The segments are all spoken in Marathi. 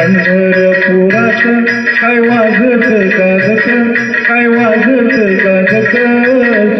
पंढरपुरात काय वाजत गाजत काय वाजत? गाजत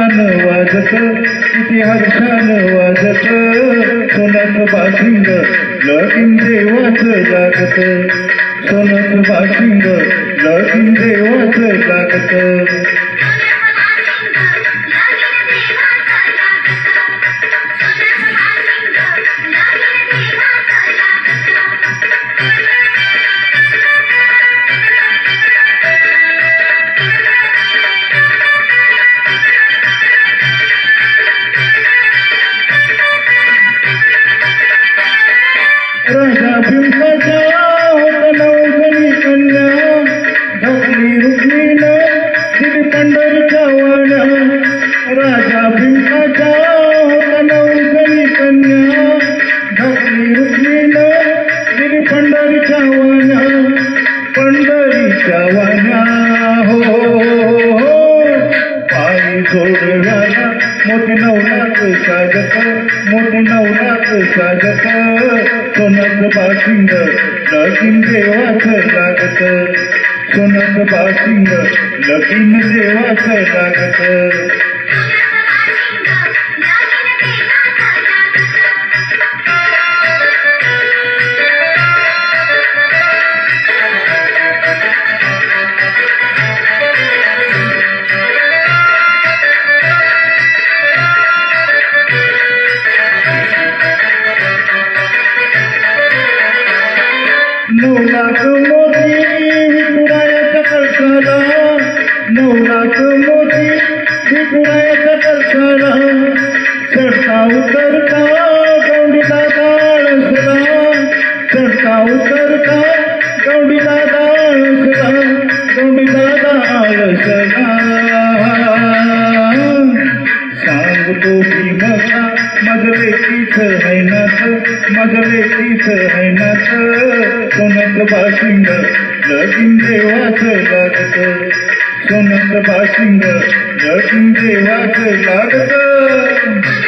हर्षान वाजत किती हर्षान वाजत सोन्याचं बाशिंग लगीन देवाच लागत. सोन्याचं बाशिंग लगीन देवाच लागत. पंढरीच्या हो हो, हो, हो. पायी जोडव्याला मोठी नवनाच साजत मोठी नवनाच साजत सोन्याचं बाशिंग लगीन देवाच लागत. सोन्याचं बाशिंग लगीन देवाच लागत. जीवनात मोठी मोती कल्पना चढता उतरता गौंडीला दाळसला चढता उतरता गौंडीला दाळसला गौंडीला दाळसला सांगतो की मला माझं लेकीच है नाथ माझं लेकीच है नाथ सोन्याचं बाशिंग लगीन देवाचं लागतं सोन्याचं बाशिंग लगीन देवाचं लागत